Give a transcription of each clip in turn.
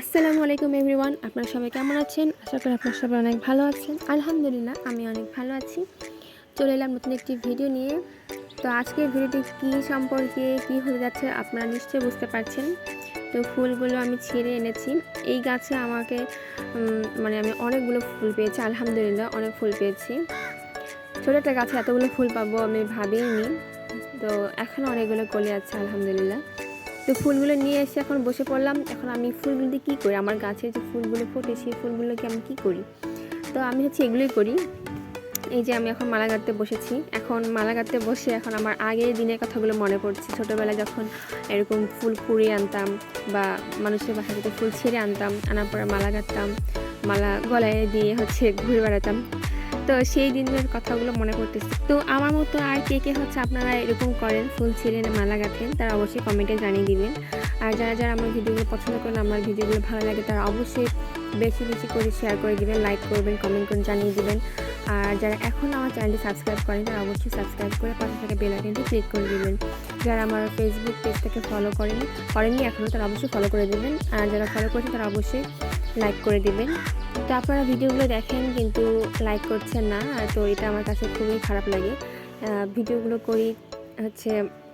আসসালামু আলাইকুম এভরিওয়ান, আপনারা সবাই কেমন আছেন? আশা করি আপনারা সবাই অনেক ভালো আছেন। আলহামদুলিল্লাহ, আমি অনেক ভালো আছি। চলে এলাম নতুন একটি ভিডিও নিয়ে। তো আজকের ভিডিওটি কী সম্পর্কে কী হয়ে যাচ্ছে আপনারা নিশ্চয়ই বুঝতে পারছেন। তো ফুলগুলো আমি ছেড়ে এনেছি। এই গাছে আমাকে মানে আমি অনেকগুলো ফুল পেয়েছি, আলহামদুলিল্লাহ অনেক ফুল পেয়েছি। ছোটো একটা গাছে এতগুলো ফুল পাবো আমি ভাবিনি তো এখনও অনেকগুলো কলি আছে, আলহামদুলিল্লাহ। তো ফুলগুলো নিয়ে এসে এখন বসে পড়লাম। এখন আমি ফুলগুলো দিয়ে কী করি? আমার গাছে যে ফুলগুলো ফোটে, সেই ফুলগুলোকে আমি কী করি? তো আমি হচ্ছে এগুলোই করি। এই যে আমি এখন মালা গাঁথতে বসেছি। এখন মালা গাঁথতে বসে এখন আমার আগের দিনের কথাগুলো মনে পড়ছে। ছোটোবেলায় যখন এরকম ফুল কুড়িয়ে আনতাম বা মানুষের বাসা থেকে ফুল ছিঁড়ে আনতাম, আনার পরে মালা গাঁথতাম, মালা গলায় দিয়ে হচ্ছে ঘুরে বেড়াতাম। তো সেই দিনের কথাগুলো মনে করতেছি তো আমার মতো আর কে কে হচ্ছে আপনারা এরকম করেন, ফুল ছিঁড়ে মালা গাঁথেন, তারা অবশ্যই কমেন্টে জানিয়ে দিবেন। আর যারা যারা আমার ভিডিওগুলো পছন্দ করেন, আমার ভিডিওগুলো ভালো লাগে, তারা অবশ্যই বেশি বেশি করে শেয়ার করে দিবেন লাইক করবেন কমেন্ট করে জানিয়ে দিবেন। আর যারা এখন আমার চ্যানেলটি সাবস্ক্রাইব করেন, তারা অবশ্যই সাবস্ক্রাইব করে পাশে থেকে বেল আইকনটি ক্লিক করে দিবেন। যারা আমার ফেসবুক পেজটাকে ফলো করেন করেননি এখনও তারা অবশ্যই ফলো করে দিবেন। আর যারা ফলো করেছেন, তারা অবশ্যই লাইক করে দিবেন। তো আপনারা ভিডিওগুলো দেখেন কিন্তু লাইক করছেন না, তো এটা আমার কাছে খুবই খারাপ লাগে। ভিডিওগুলো করি হচ্ছে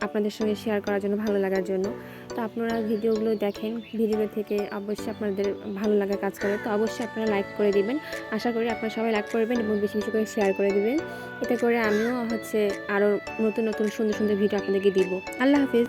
আপনাদের সঙ্গে শেয়ার করার জন্য, ভালো লাগার জন্য। তো আপনারা ভিডিওগুলো দেখেন ভিডিও থেকে অবশ্যই আপনাদের ভালো লাগা কাজ করে। তো অবশ্যই আপনারা লাইক করে দিবেন। আশা করি আপনারা সবাই লাইক করবেন এবং বেশি বেশি করে শেয়ার করে দিবেন। এতে করে আমিও হচ্ছে আরও নতুন নতুন, সুন্দর সুন্দর ভিডিও আপনাদেরকে দিব। আল্লাহ হাফিজ।